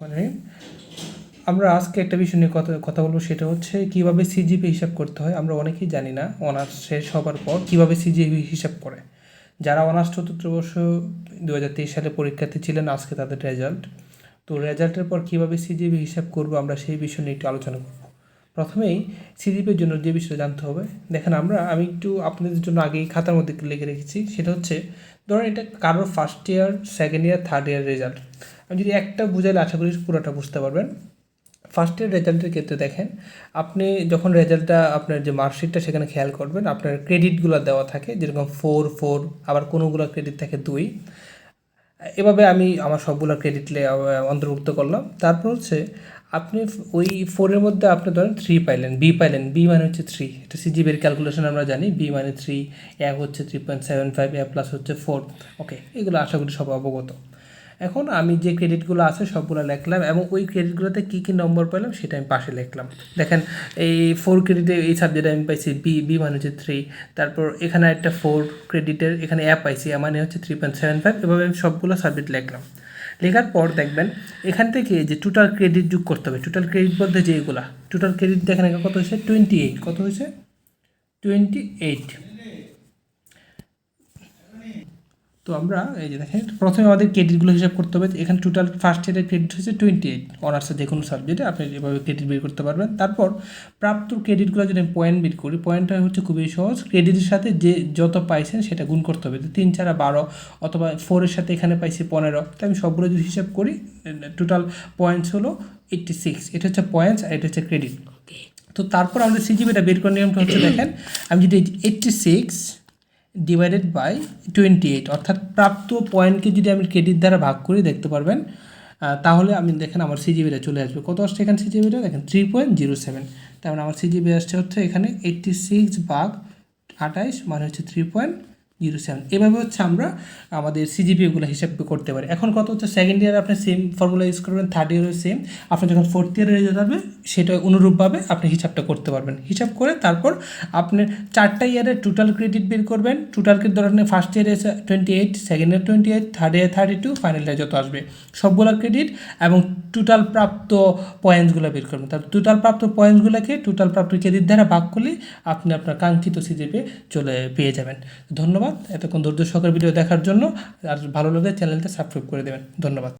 মানে আমরা আজকে একটা বিষয় নিয়ে কথা কথা বলব, সেটা হচ্ছে কীভাবে সিজিপি হিসাব করতে হয়, আমরা অনেকেই জানি না, অনার্স শেষ হবার পর কীভাবে সিজিপি হিসাব করে। যারা অনার্স চতুর্থ বর্ষ দু হাজার তেইশ সালে পরীক্ষার্থী ছিলেন, আজকে তাদের রেজাল্ট তো রেজাল্টের পর কীভাবে সিজিপি হিসাব করব, আমরা সেই বিষয় নিয়ে একটু আলোচনা করব। প্রথমেই সিজিপির জন্য যে বিষয়টা জানতে হবে, দেখেন আমরা, আমি একটু আপনাদের জন্য আগেই খাতার মধ্যে লিখে রেখেছি, সেটা হচ্ছে, ধরুন এটা কারোর first year second year third year result আমি যদি একটা বুঝাইলে আশা করি পুরোটা বুঝতে পারবেন। ফার্স্ট ইয়ার রেজাল্টের ক্ষেত্রে দেখেন, আপনি যখন রেজাল্টটা আপনার যে মার্কশিটটা সেখানে খেয়াল করবেন, আপনার ক্রেডিটগুলো দেওয়া থাকে, যেরকম ফোর ফোর আবার কোনোগুলো ক্রেডিট থাকে দুই। এভাবে আমি আমার সবগুলো ক্রেডিট অন্তর্ভুক্ত করলাম। তারপর হচ্ছে আপনি ওই ফোরের মধ্যে আপনি ধরেন থ্রি পাইলেন বি পাইলেন বি মানে হচ্ছে থ্রি এটা সিজিবির ক্যালকুলেশন আমরা জানি বি মানে থ্রি এ হচ্ছে three point seven five A plus হচ্ছে ফোর ওকে এগুলো আশা করি সব অবগত। এখন আমি যে ক্রেডিটগুলো আছে সবগুলো লিখলাম এবং ওই ক্রেডিটগুলোতে কী কী নম্বর পেলাম সেটা আমি পাশে লিখলাম। দেখেন, এই ফোর ক্রেডিটে এই সাবজেক্টে আমি পাইছি বি বি মানে হচ্ছে থ্রি তারপর এখানে একটা ফোর ক্রেডিটের এখানে অ্যাপ পাইছি মানে হচ্ছে থ্রি পয়েন্ট সেভেন ফাইভ এভাবে আমি সবগুলো সাবজেক্ট লিখলাম। লেখার পর দেখবেন, এখান থেকে যে টোটাল ক্রেডিট যোগ করতে হবে টোটাল ক্রেডিট বলতে যে এগুলা টোটাল ক্রেডিট দেখেন কত হয়েছে? টোয়েন্টি এইট কত হয়েছে? টোয়েন্টি এইট তো আমরা এই যে দেখেন প্রথমে আমাদের ক্রেডিটগুলো হিসাব করতে হবে। এখানে টোটাল ফার্স্ট ইয়ারের ক্রেডিট হচ্ছে টোয়েন্টি এইট অনার্সের যে কোনো সাবজেক্টে আপনি এভাবে ক্রেডিট বের করতে পারবেন। তারপর প্রাপ্ত ক্রেডিটগুলো যদি আমি পয়েন্ট বের করি পয়েন্টটা হচ্ছে খুবই সহজ। ক্রেডিটের সাথে যে যত পাইছেন সেটা গুণ করতে হবে। তিন চারা বারো অথবা ফোরের সাথে এখানে পাইছি পনেরো। তো আমি সবগুলো যদি হিসাব করি টোটাল পয়েন্টস হলো এইট্টি সিক্স এটা হচ্ছে পয়েন্টস আর এটা হচ্ছে ক্রেডিট তো তারপর আমাদের সিজিবিটা বের করার নিয়মটা হচ্ছে দেখেন আমি যদি eighty six divided by twenty eight অর্থাৎ প্রাপ্ত পয়েন্টকে যদি আমি ক্রেডিট দ্বারা ভাগ করি, দেখতে পারবেন তাহলে আমি দেখেন আমার সিজিবিটা চলে আসবে। কত আসছে এখানে সিজিবিটা দেখেন থ্রি পয়েন্ট জিরো সেভেন তার মানে আমার সিজিবি আসছে হচ্ছে এখানে এইট্টি সিক্স ভাগ আঠাইশ মানে হচ্ছে থ্রি পয়েন্ট জিরো সেভেন এভাবে হচ্ছে আমরা আমাদের সিজিপিওগুলো হিসাব করতে পারি। এখন কত হচ্ছে সেকেন্ড ইয়ারে আপনি সেম ফর্মুলা ইউজ করবেন থার্ড ইয়ারে সেম আপনি যখন ফোর্থ ইয়ারে রেজাল্ট হবে সেটা অনুরূপভাবে আপনি হিসাবটা করতে পারবেন। হিসাব করে তারপর আপনি চারটা ইয়ারে টোটাল ক্রেডিট বের করবেন। টোটাল ক্রেডিট ধরেন ফার্স্ট ইয়ারে twenty eight second year twenty eight third year thirty two final year যত আসবে, সবগুলো ক্রেডিট এবং টোটাল প্রাপ্ত পয়েন্টসগুলো বের করবেন। তার টোটাল প্রাপ্ত পয়েন্টসগুলোকে টোটাল প্রাপ্ত ক্রেডিট দ্বারা ভাগ করলে আপনি আপনার কাঙ্ক্ষিত সিজিপি চলে পেয়ে যাবেন। ধন্যবাদ। ধন্যবাদ। এতক্ষণ ধৈর্য ভিডিও দেখার জন্য আর ভালো লাগলে চ্যানেলটা সাবস্ক্রাইব করে দেবেন। ধন্যবাদ।